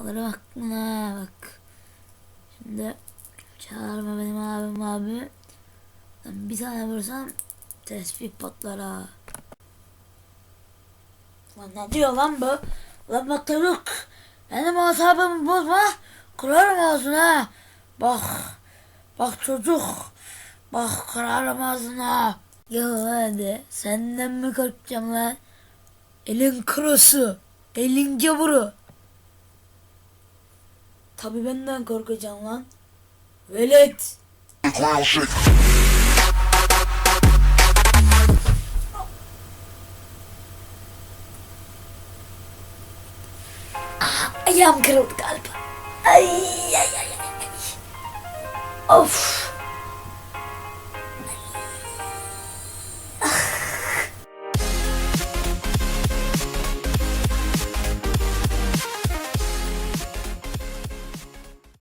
Alırım aklına bak. Şimdi çağırma benim abim abi. Ben bir tane vursam tespih patlar ha. Lan ne diyor lan bu? Lan bak çocuk. Benim asabımı bozma. Kırarım ağzına. Bak. Bak çocuk. Bak kırarım ağzına. Ya hadi senden mi korkacağım lan? Elin kırısı. Elin gavuru. Tabi benden korkacaksın lan. Velet. Ayağım kırıldı galiba. Ay ay ay ay. Of.